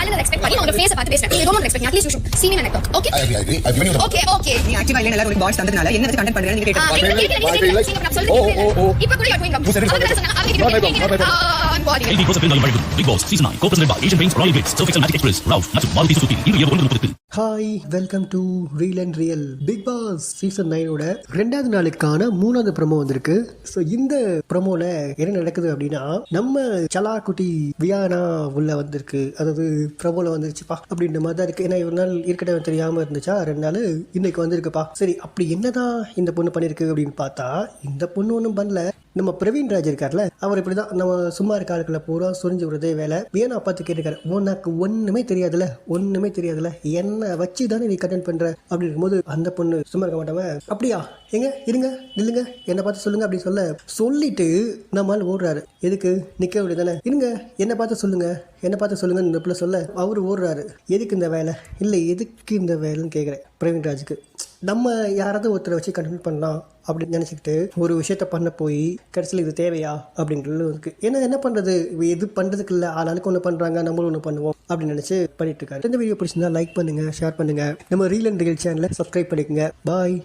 பண்ணி உங்க ஃபேஸ் பார்த்து பேசுறேன். the okay? Okay நீ ஆக்டிவா இல்ல எல்லாரும் தந்ததுனால என்ன கண்டென்ட் நீங்க. இப்ப கூட invited by Asian Paints Royal Blades and Magic Express Ralph மற்றும் மாருதி சுசுகி இன்று இரவு ஒன்று முப்பதுக்கு hi welcome to reel and real Bigg Boss season நைனோட ரெண்டாவது நாளுக்கான மூணாவது ப்ரோமோ வந்திருக்கு. ஸோ இந்த ப்ரோமோல என்ன நடக்குது அப்படின்னா நம்ம சலா குட்டி வியானா உள்ள வந்திருக்கு. அதாவது ப்ரோமோல வந்துருச்சுப்பா அப்படின்ற மாதிரி தான் இருக்கு. ஏன்னா ஒரு நாள் இருக்கட்டும் தெரியாம இருந்துச்சா? ரெண்டு நாள் இன்னைக்கு வந்திருக்குப்பா. சரி அப்படி என்னதான் இந்த பொண்ணு பண்ணிருக்கு அப்படின்னு பார்த்தா இந்த பொண்ணு ஒன்றும் பண்ணல. நம்ம பிரவீன் ராஜ் இருக்கார்ல அவர் இப்படிதான் நம்ம சும்மா இருக்க ஆட்களை பூரா சொரிஞ்சு விடுறதே வேலை. வியனா பார்த்து கேட்டிருக்காரு உனக்கு ஒண்ணுமே தெரியாதுல ஒண்ணுமே தெரியாதுல என்ன வச்சு தானே நீ கண்டென்ட் பண்ற? அப்படி இருக்கும்போது அந்த பொண்ணு சும்மா இருக்க மாட்டாம அப்படியா எங்க இருங்க நில்லுங்க என்னை பார்த்து சொல்லுங்க அப்படி சொல்ல சொல்லிட்டு நம்மால் ஓடுறாரு. எதுக்கு? நிக்க வேண்டியதானே இருங்க என்னை பார்த்து சொல்லுங்க என்னை பார்த்து சொல்லுங்கன்னு சொல்ல அவர் ஓடுறாரு. எதுக்கு இந்த வேலை? இல்லை எதுக்கு இந்த வேலைன்னு கேட்குறேன் பிரவீன் ராஜுக்கு. நம்ம யாராவது ஒருத்தரை வச்சு கன்ட்ரோல் பண்ணலாம் அப்படின்னு நினச்சிக்கிட்டு ஒரு விஷயத்த பண்ண போய் கடைசியில் இது தேவையா? அப்படின்றது இருக்குது ஏன்னா என்ன பண்ணுறது எது பண்ணுறதுக்கு இல்லை. ஆளாளுக்கு ஒன்று பண்ணுறாங்க நம்மளும் ஒன்று பண்ணுவோம் அப்படின்னு நினச்சி பண்ணிட்டு இருக்காரு. இந்த வீடியோ பிடிச்சிருந்தா லைக் பண்ணுங்கள் ஷேர் பண்ணுங்கள் நம்ம ரீல் அண்ட் ரீல் சேனலை சப்ஸ்கிரைப் பண்ணிக்கோங்க. பாய்